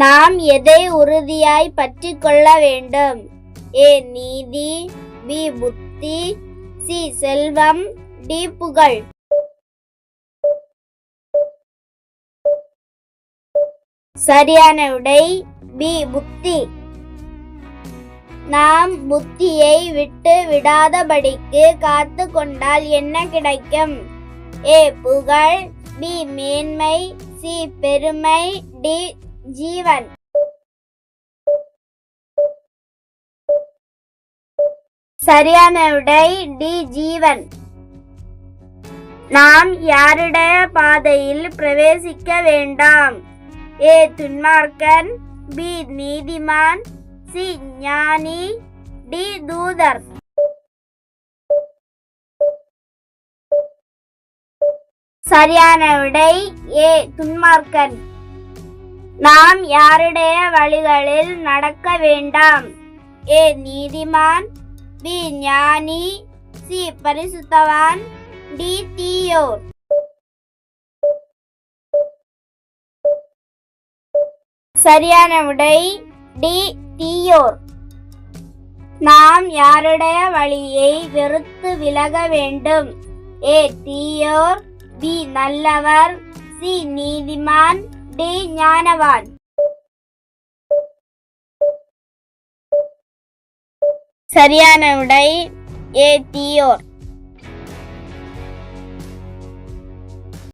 நாம் எதை உறுதியாய் பற்றி கொள்ள வேண்டும்? ஏ நீதி பி புத்தி சி செல்வம் டி புகழ். சரியான விடை பி புத்தி. நாம் புத்தியை விட்டு விடாதபடிக்கு காத்து கொண்டால் என்ன கிடைக்கும்? ஏ புகழ் பி மேன்மை சி பெருமை டி ஜீவன். சரியான விடை டி ஜீவன். நாம் யாருடைய பாதையில் பிரவேசிக்க வேண்டாம்? ஏ துன்மார்க்கன். பி நீதிமான். சி ஞானி. டி தூதர். சரியான விடை ஏ துன்மார்க்கன். நாம் யாருடைய வழிகளில் நடக்க வேண்டாம்? ஏ நீதிமான். பி ஞானி. சி பரிசுத்தவான். டி தீயோர். சரியான விடை டி தீயோர். நாம் யாருடைய வழியை வெறுத்து விலக வேண்டும்? ஏ தீயோர். பி நல்லவர். சி நீதிமான். டி ஞானவான் சரியான விடை ஏ தியோர்